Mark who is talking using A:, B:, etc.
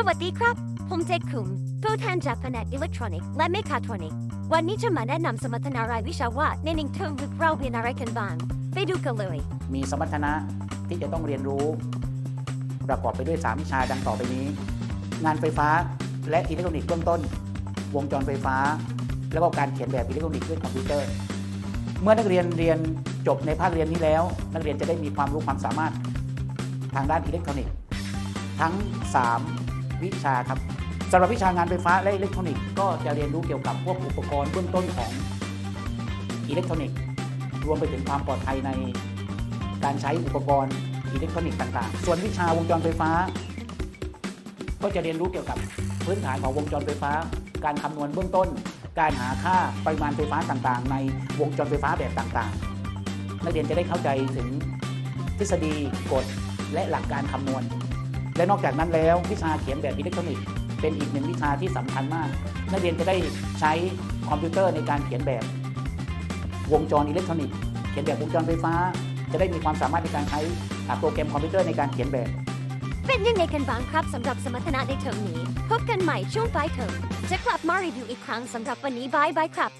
A: สวัสดีครับ ผมเจคุมผู้แทนจากแผนกอิเล็กทรอนิกส์และเมคาทรอนิกส์วันนี้จะมาแนะนำสมรรถนารายวิชาว่าในหนึ่งเทอมลึกเราเรียนอะไรกันบ้าง ไปดูกันเลย
B: มีสมรรถนะที่จะต้องเรียนรู้ ประกอบไปด้วย 3 วิชาดังต่อไปนี้ งานไฟฟ้าและอิเล็กทรอนิกส์เบื้องต้น วงจรไฟฟ้า แล้วก็การเขียนแบบอิเล็กทรอนิกส์ด้วยคอมพิวเตอร์ เมื่อนักเรียนเรียนจบในภาคเรียนนี้แล้ว นักเรียนจะได้มีความรู้ความสามารถทางด้านอิเล็กทรอนิกส์ทั้ง 3 วิชาครับสำหรับวิชางานไฟฟ้าและอิเล็กทรอนิกส์ก็จะเรียนรู้เกี่ยวกับพวกอุปกรณ์เบื้องต้นของอิเล็กทรอนิกส์รวมไปถึงความปลอดภัยในการใช้อุปกรณ์อิเล็กทรอนิกส์ต่างๆ ส่วนวิชาวงจรไฟฟ้า ก็จะเรียนรู้เกี่ยวกับพื้นฐานของวงจรไฟฟ้า การคำนวณเบื้องต้น การหาค่าปริมาณไฟฟ้าต่างๆ ในวงจรไฟฟ้าแบบต่างๆ นักเรียนจะได้เข้าใจถึงทฤษฎีกฎและหลักการคำนวณ และนอกจากนั้นแล้ววิชาเขียนแบบอิเล็กทรอนิกส์เป็นอีกหนึ่งวิชาที่สำคัญมาก นักเรียนจะได้ใช้คอมพิวเตอร์ในการเขียนแบบวงจรอิเล็กทรอนิกส์เขียนแบบวงจรไฟฟ้า จะได้มีความสามารถในการใช้โปรแกรมคอมพิวเตอร์ในการเขียนแบบ
A: เป็นยังไงกันบ้างครับสำหรับสมรรถนะในเทอมนี้ พบกันใหม่ช่วงปลายเทอมจะกลับมารีวิวอีกครั้งสำหรับวันนี้บายบายครับ